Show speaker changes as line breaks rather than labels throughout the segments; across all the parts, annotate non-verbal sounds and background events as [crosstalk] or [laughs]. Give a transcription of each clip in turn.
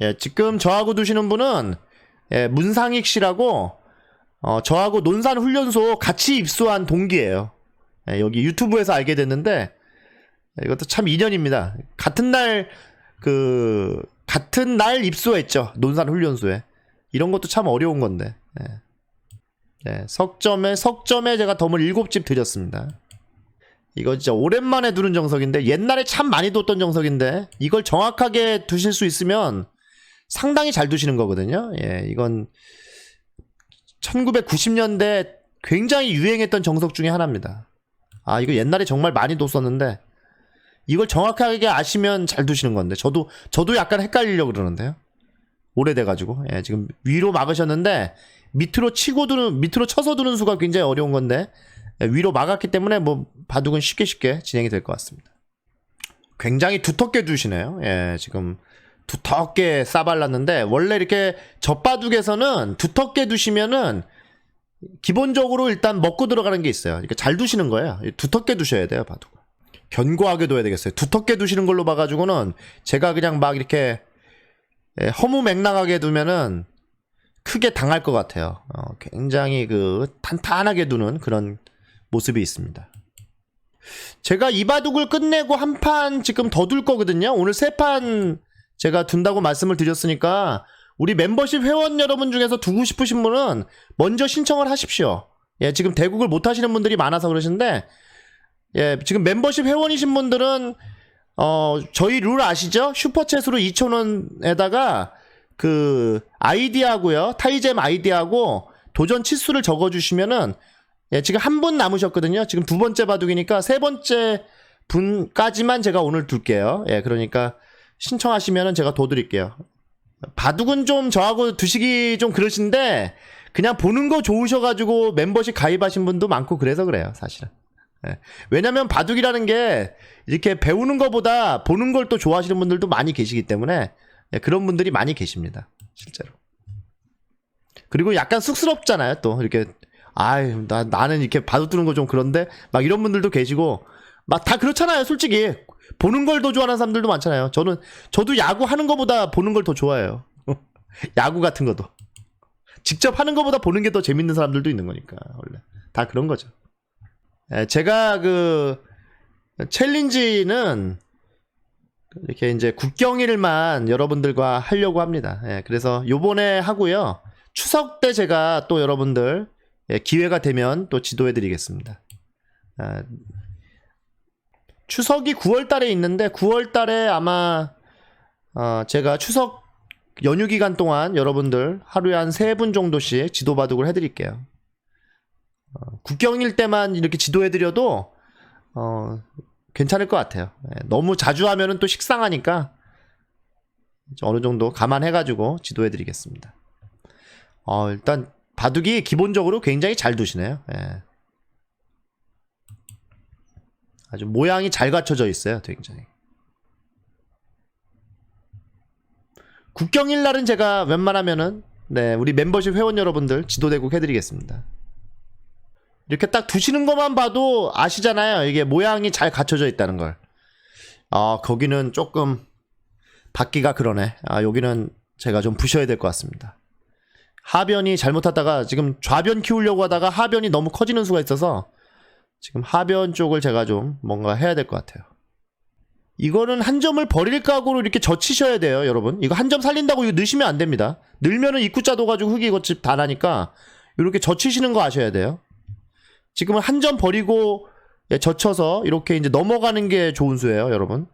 예, 지금 저하고 두시는 분은 예, 문상익 씨라고 어, 저하고 논산 훈련소 같이 입소한 동기예요. 예, 여기 유튜브에서 알게 됐는데 예, 이것도 참 인연입니다. 같은 날 그 같은 날 입소했죠. 논산 훈련소에. 이런 것도 참 어려운 건데. 예. 네, 석점에 석점에 제가 덤을 일곱 집 드렸습니다. 이거 진짜 오랜만에 두는 정석인데 옛날에 참 많이 뒀던 정석인데 이걸 정확하게 두실 수 있으면 상당히 잘 두시는 거거든요. 예, 이건 1990년대 굉장히 유행했던 정석 중에 하나입니다. 아, 이거 옛날에 정말 많이 뒀었는데 이걸 정확하게 아시면 잘 두시는 건데 저도 저도 약간 헷갈리려고 그러는데요. 오래돼 가지고. 예, 지금 위로 막으셨는데 밑으로 치고 두는 밑으로 쳐서 두는 수가 굉장히 어려운 건데 예, 위로 막았기 때문에 뭐 바둑은 쉽게 쉽게 진행이 될 것 같습니다. 굉장히 두텁게 두시네요. 예, 지금 두텁게 싸발랐는데 원래 이렇게 젖바둑에서는 두텁게 두시면은 기본적으로 일단 먹고 들어가는 게 있어요. 이렇게 잘 두시는 거예요. 두텁게 두셔야 돼요, 바둑. 견고하게 둬야 되겠어요. 두텁게 두시는 걸로 봐가지고는 제가 그냥 막 이렇게 예, 허무맹랑하게 두면은 크게 당할 것 같아요. 어, 굉장히 그 탄탄하게 두는 그런 모습이 있습니다. 제가 이 바둑을 끝내고 한 판 지금 더 둘 거거든요. 오늘 세 판 제가 둔다고 말씀을 드렸으니까 우리 멤버십 회원 여러분 중에서 두고 싶으신 분은 먼저 신청을 하십시오. 예, 지금 대국을 못 하시는 분들이 많아서 그러시는데 예, 지금 멤버십 회원이신 분들은 어, 저희 룰 아시죠? 슈퍼챗으로 2,000원에다가 그 아이디하고요. 타이잼 아이디하고 도전 치수를 적어 주시면은 예, 지금 한 분 남으셨거든요. 지금 두 번째 바둑이니까 세 번째 분까지만 제가 오늘 둘게요. 예, 그러니까 신청하시면은 제가 더 드릴게요. 바둑은 좀 저하고 두시기 좀 그러신데 그냥 보는 거 좋으셔가지고 멤버십 가입하신 분도 많고 그래서 그래요, 사실은. 예. 왜냐면 바둑이라는 게 이렇게 배우는 것보다 보는 걸 또 좋아하시는 분들도 많이 계시기 때문에 예, 그런 분들이 많이 계십니다. 실제로. 그리고 약간 쑥스럽잖아요, 또. 이렇게, 아유, 나, 나는 이렇게 바둑 두는 거 좀 그런데, 막 이런 분들도 계시고, 막 다 그렇잖아요, 솔직히. 보는 걸 더 좋아하는 사람들도 많잖아요. 저는, 저도 야구 하는 것보다 보는 걸 더 좋아해요. [laughs] 야구 같은 것도. 직접 하는 것보다 보는 게 더 재밌는 사람들도 있는 거니까, 원래. 다 그런 거죠. 예, 제가 그, 챌린지는, 이렇게 이제 국경일만 여러분들과 하려고 합니다. 예, 그래서 요번에 하고요. 추석 때 제가 또 여러분들 예, 기회가 되면 또 지도해 드리겠습니다. 아, 추석이 9월 달에 있는데 9월 달에 아마 어, 제가 추석 연휴 기간 동안 여러분들 하루에 한 세 분 정도씩 지도 바둑을 해 드릴게요. 어, 국경일 때만 이렇게 지도해 드려도 어, 괜찮을 것 같아요. 예, 너무 자주 하면은 또 식상하니까 어느 정도 감안해가지고 지도해드리겠습니다. 어, 일단 바둑이 기본적으로 굉장히 잘 두시네요. 예. 아주 모양이 잘 갖춰져 있어요. 굉장히. 국경일 날은 제가 웬만하면은 네 우리 멤버십 회원 여러분들 지도 대국 해드리겠습니다. 이렇게 딱 두시는 것만 봐도 아시잖아요. 이게 모양이 잘 갖춰져 있다는 걸. 아, 거기는 조금 받기가 그러네. 아, 여기는 제가 좀 부셔야 될 것 같습니다. 하변이 잘못하다가 지금 좌변 키우려고 하다가 하변이 너무 커지는 수가 있어서 지금 하변 쪽을 제가 좀 뭔가 해야 될 것 같아요. 이거는 한 점을 버릴 각오로 이렇게 젖히셔야 돼요, 여러분. 이거 한 점 살린다고 이거 넣으시면 안 됩니다. 넣으면은 입구자 둬가지고 흙이 이것집 다 나니까 이렇게 젖히시는 거 아셔야 돼요. 지금은 한 점 버리고 예, 젖혀서 이렇게 이제 넘어가는 게 좋은 수예요, 여러분.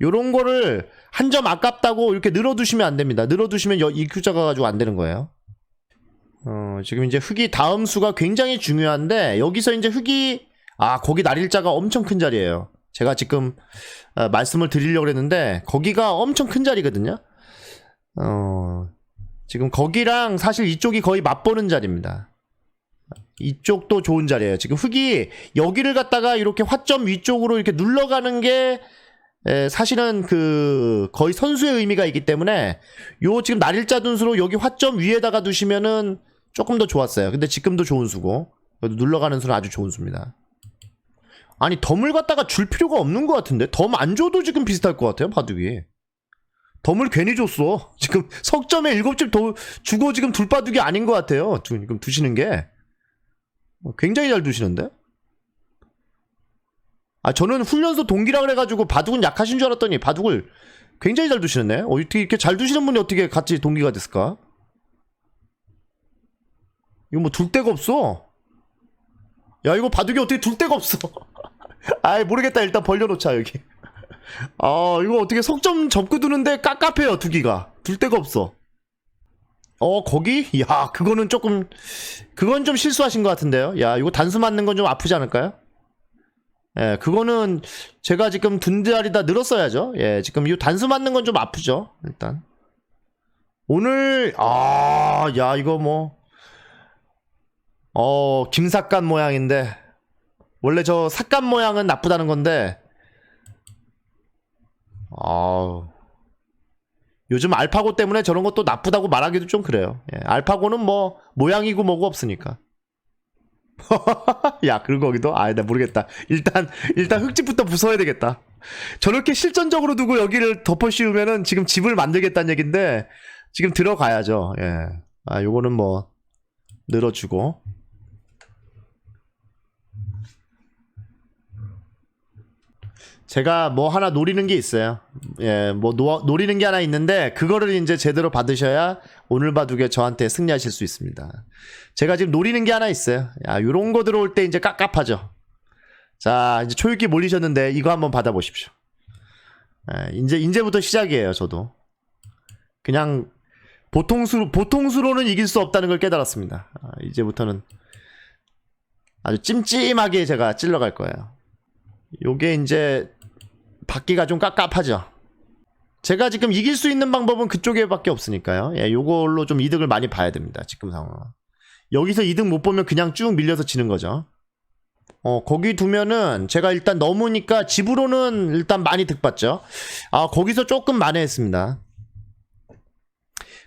요런 거를 한 점 아깝다고 이렇게 늘어두시면 안 됩니다. 늘어두시면 큐자가 가지고 안 되는 거예요. 어, 지금 이제 흙이 다음 수가 굉장히 중요한데 여기서 이제 흙이 아 거기 날일자가 엄청 큰 자리예요. 제가 지금 어, 말씀을 드리려고 했는데 거기가 엄청 큰 자리거든요. 어, 지금 거기랑 사실 이쪽이 거의 맞보는 자리입니다. 이쪽도 좋은 자리예요. 지금 흙이 여기를 갖다가 이렇게 화점 위쪽으로 이렇게 눌러가는 게 에, 사실은 그 거의 선수의 의미가 있기 때문에 요 지금 날일자 dun수로 여기 화점 위에다가 두시면은 조금 더 좋았어요. 근데 지금도 좋은 수고 눌러가는 수는 아주 좋은 수입니다. 아니 덤을 갖다가 줄 필요가 없는 것 같은데 덤 안 줘도 지금 비슷할 것 같아요 바둑이 덤을 괜히 줬어. [laughs] 지금 석점에 일곱 점더 주고 지금 둘바둑이 아닌 것 같아요. 두- 지금 두시는 게. 어, 굉장히 잘 두시는데? 아, 저는 훈련소 동기라 그래가지고 바둑은 약하신 줄 알았더니 바둑을 굉장히 잘 두시는데? 어, 어떻게 이렇게 잘 두시는 분이 어떻게 같이 동기가 됐을까? 이거 뭐 둘 데가 없어. 야, 이거 바둑이 어떻게 둘 데가 없어. [laughs] 아이, 모르겠다. 일단 벌려놓자, 여기. 아, 이거 어떻게 석점 접고 두는데 깝깝해요, 두기가. 둘 데가 없어. 어, 거기? 야, 그거는 조금, 그건 좀 실수하신 것 같은데요. 야, 이거 단수 맞는 건 좀 아프지 않을까요? 예, 그거는 제가 지금 둔자리다 늘었어야죠. 예, 지금 이 단수 맞는 건 좀 아프죠. 일단. 오늘, 아, 야, 이거 뭐, 어, 김삭간 모양인데, 원래 저 삭간 모양은 나쁘다는 건데, 아우. 요즘 알파고 때문에 저런 것도 나쁘다고 말하기도 좀 그래요. 예, 알파고는 뭐 모양이고 뭐고 없으니까. [laughs] 야, 그리고 거기도 아, 나 모르겠다. 일단 일단 흙집부터 부숴야 되겠다. 저렇게 실전적으로 두고 여기를 덮어 씌우면은 지금 집을 만들겠다는 얘긴데 지금 들어가야죠. 예. 아, 요거는 뭐 늘어주고. 제가 뭐 하나 노리는 게 있어요. 예, 뭐 노, 노리는 게 하나 있는데 그거를 이제 제대로 받으셔야 오늘 바둑에 저한테 승리하실 수 있습니다. 제가 지금 노리는 게 하나 있어요. 야, 요런 거 들어올 때 이제 깝깝하죠. 자, 이제 초읽기 몰리셨는데 이거 한번 받아보십시오. 예, 이제 이제부터 시작이에요, 저도. 그냥 보통수 보통 수로는 이길 수 없다는 걸 깨달았습니다. 아, 이제부터는 아주 찜찜하게 제가 찔러갈 거예요. 요게 이제 받기가 좀 깝깝하죠. 제가 지금 이길 수 있는 방법은 그쪽에밖에 없으니까요. 예, 요걸로 좀 이득을 많이 봐야 됩니다. 지금 상황. 여기서 이득 못 보면 그냥 쭉 밀려서 지는 거죠. 어, 거기 두면은 제가 일단 넘으니까 집으로는 일단 많이 득봤죠. 아, 거기서 조금 만회했습니다.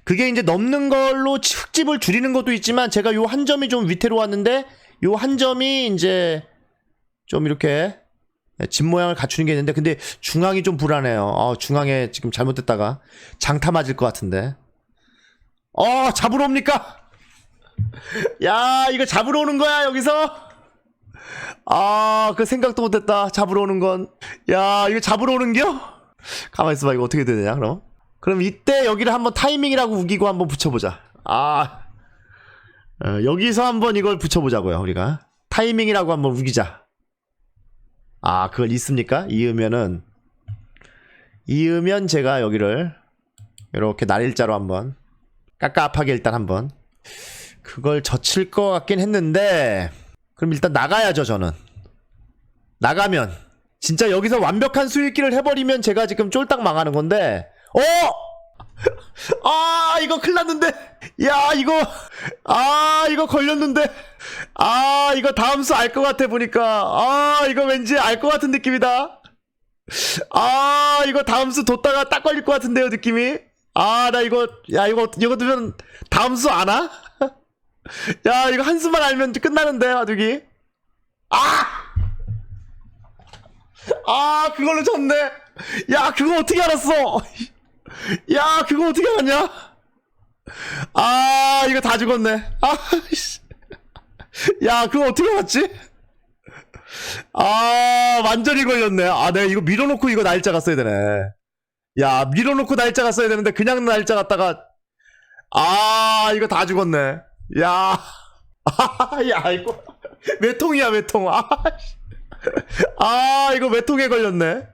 그게 이제 넘는 걸로 흙집을 줄이는 것도 있지만 제가 요 한 점이 좀 위태로 왔는데 요 한 점이 이제 좀 이렇게 집 모양을 갖추는 게 있는데 근데 중앙이 좀 불안해요. 어, 중앙에 지금 잘못됐다가 장타 맞을 것 같은데. 어, 잡으러 옵니까? [laughs] 야, 이거 잡으러 오는 거야, 여기서? 아, 그 생각도 못했다. 잡으러 오는 건. 야, 이거 잡으러 오는겨? 가만 있어봐, 이거 어떻게 되냐, 그럼? 그럼 이때 여기를 한번 타이밍이라고 우기고 한번 붙여보자. 아, 어, 여기서 한번 이걸 붙여보자고요, 우리가. 타이밍이라고 한번 우기자. 아, 그걸 있습니까? 이으면은, 이으면 제가 여기를, 이렇게 날일자로 한번, 깝깝하게 일단 한번, 그걸 젖힐 것 같긴 했는데, 그럼 일단 나가야죠, 저는. 나가면, 진짜 여기서 완벽한 수익기를 해버리면 제가 지금 쫄딱 망하는 건데, 어! 아, 이거 큰일 났는데! 야, 이거, 아, 이거 걸렸는데! 아, 이거 다음 수 알 것 같아, 보니까. 아, 이거 왠지 알 것 같은 느낌이다. 아, 이거 다음 수 뒀다가 딱 걸릴 것 같은데요, 느낌이. 아, 나 이거, 야, 이거, 이거 두면 다음 수 아나? [laughs] 야, 이거 한 수만 알면 끝나는데, 바둑이. 아! 아, 그걸로 졌네. 야, 그거 어떻게 알았어? [laughs] 야, 그거 어떻게 알았냐? 아, 이거 다 죽었네. 아, 씨. 야, 그거 어떻게 알았지? 아, 완전히 걸렸네. 아, 내가 이거 밀어놓고 이거 날짜 갔어야 되네. 야, 밀어놓고 날짜 갔어야 되는데, 그냥 날짜 갔다가, 아, 이거 다 죽었네. 야, 아, [laughs] 야, 이거, 몇 통이야, 몇 통. 아, 씨. 아, 이거 몇 통에 걸렸네.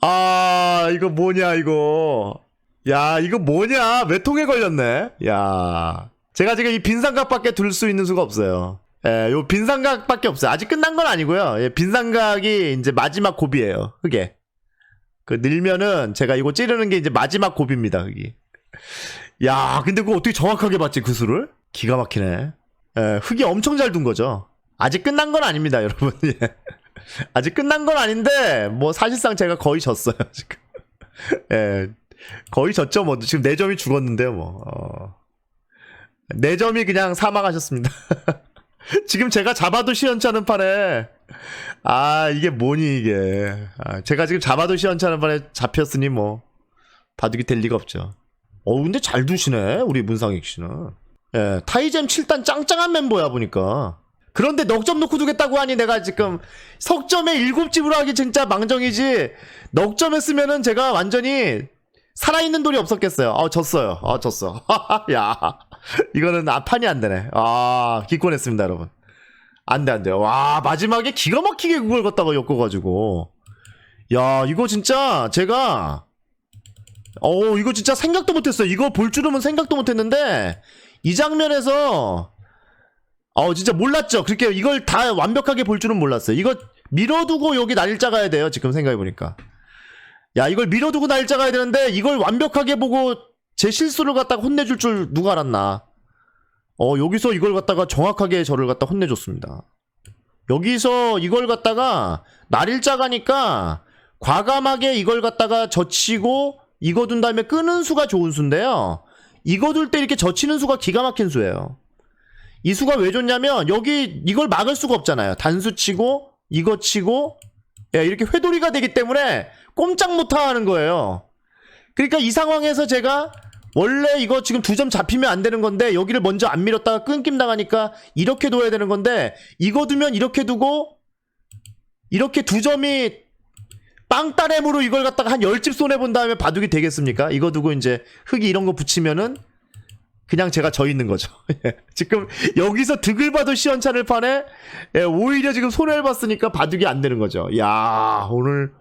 아, 이거 뭐냐, 이거. 야, 이거 뭐냐? 몇 통에 걸렸네? 야. 제가 지금 이 빈삼각밖에 둘 수 있는 수가 없어요. 예, 요 빈삼각밖에 없어요. 아직 끝난 건 아니고요. 예, 빈삼각이 이제 마지막 고비예요. 흙에. 그 늘면은 제가 이거 찌르는 게 이제 마지막 고비입니다. 흙이. 야, 근데 그거 어떻게 정확하게 봤지 그 수를? 기가 막히네. 예, 흙이 엄청 잘 둔 거죠. 아직 끝난 건 아닙니다, 여러분. [laughs] 예. [laughs] 아직 끝난 건 아닌데 뭐 사실상 제가 거의 졌어요 [laughs] 지금. 예, 거의 졌죠. 뭐 지금 네 점이 죽었는데요. 뭐 어. 네 점이 그냥 사망하셨습니다. [laughs] 지금 제가 잡아도 시원찮은 판에 아 이게 뭐니 이게 아, 제가 지금 잡아도 시원찮은 판에 잡혔으니 뭐 바둑이 될 리가 없죠. 어 근데 잘 두시네 우리 문상익 씨는. 예, 타이잼 7단 짱짱한 멤버야 보니까. 그런데 넉 점 놓고 두겠다고 하니 내가 지금 석점에 7집으로 하기 진짜 망정이지 넉 점 했으면은 제가 완전히 살아있는 돌이 없었겠어요. 아, 졌어요. 아, 졌어. [laughs] 야, 이거는 아, 판이 안 되네. 아, 기권했습니다, 여러분. 안 돼, 안 돼. 와, 마지막에 기가 막히게 그걸 갖다가 엮어가지고. 야, 이거 진짜 제가, 어, 이거 진짜 생각도 못했어요. 이거 볼 줄은 생각도 못했는데, 이 장면에서, 어, 진짜 몰랐죠. 그렇게 이걸 다 완벽하게 볼 줄은 몰랐어요. 이거 밀어두고 여기 날짜 가야 돼요. 지금 생각해 보니까. 야, 이걸 밀어두고 날짜 가야 되는데, 이걸 완벽하게 보고 제 실수를 갖다가 혼내줄 줄 누가 알았나. 어, 여기서 이걸 갖다가 정확하게 저를 갖다 혼내줬습니다. 여기서 이걸 갖다가 날일자 가니까 과감하게 이걸 갖다가 젖히고 이거 둔 다음에 끄는 수가 좋은 수인데요. 이거 둘 때 이렇게 젖히는 수가 기가 막힌 수예요. 이 수가 왜 좋냐면 여기 이걸 막을 수가 없잖아요. 단수 치고 이거 치고 예, 이렇게 회돌이가 되기 때문에 꼼짝 못 하는 거예요. 그러니까 이 상황에서 제가 원래 이거 지금 두 점 잡히면 안 되는 건데 여기를 먼저 안 밀었다가 끊김 당하니까 이렇게 둬야 되는 건데 이거 두면 이렇게 두고 이렇게 두 점이 빵따렘으로 이걸 갖다가 한 열집 손해 본 다음에 바둑이 되겠습니까? 이거 두고 이제 흙이 이런 거 붙이면은 그냥 제가 져 있는 거죠. [laughs] 예. 지금 여기서 득을 봐도 시원찮을 판에 예, 오히려 지금 손해를 봤으니까 바둑이 안 되는 거죠. 야 오늘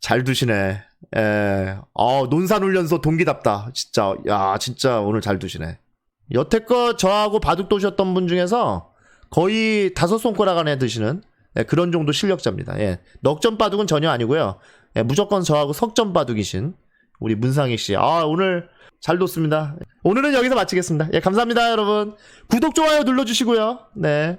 잘 두시네. 예. 어, 논산훈련소 동기답다. 진짜 야 진짜 오늘 잘 두시네. 여태껏 저하고 바둑 도셨던 분 중에서 거의 다섯 손가락 안에 드시는 예, 그런 정도 실력자입니다. 예. 넉점 바둑은 전혀 아니고요. 예, 무조건 저하고 석점 바둑이신 우리 문상익 씨. 아, 오늘 잘 뒀습니다. 오늘은 여기서 마치겠습니다. 예, 감사합니다, 여러분. 구독, 좋아요 눌러주시고요. 네.